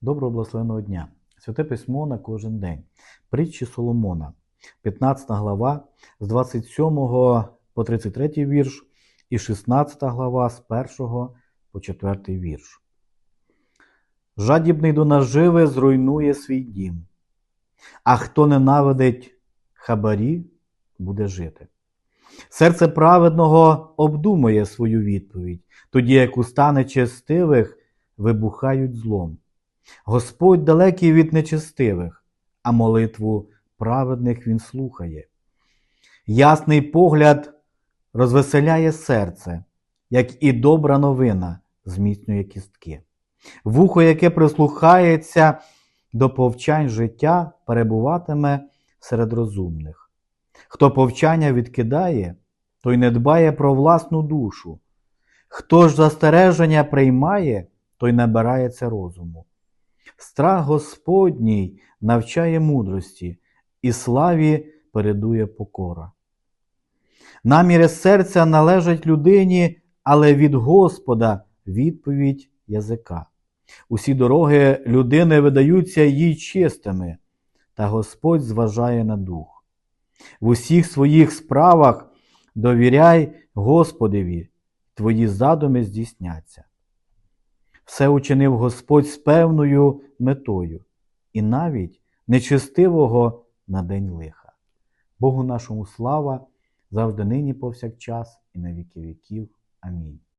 Доброго благословеного дня. Святе письмо на кожен день. Притчі Соломона, 15 глава з 27 по 33 вірш і 16 глава з 1 по 4 вірш. Жадібний до наживи зруйнує свій дім, а хто ненавидить хабарі, буде жити. Серце праведного обдумує свою відповідь, тоді як уста нечестивих вибухають злом. Господь далекий від нечестивих, а молитву праведних він слухає. Ясний погляд розвеселяє серце, як і добра новина зміцнює кістки. Вухо, яке прислухається до повчань життя, перебуватиме серед розумних. Хто повчання відкидає, той не дбає про власну душу. Хто ж застереження приймає, той набирається розуму. Страх Господній навчає мудрості, і славі передує покора. Наміри серця належать людині, але від Господа відповідь язика. Усі дороги людини видаються їй чистими, та Господь зважає на дух. В усіх своїх справах довіряй Господеві, твої задуми здійсняться. Все учинив Господь з певною метою, і навіть нечистивого на день лиха. Богу нашому слава, завжди нині повсякчас і на віки віків. Амінь.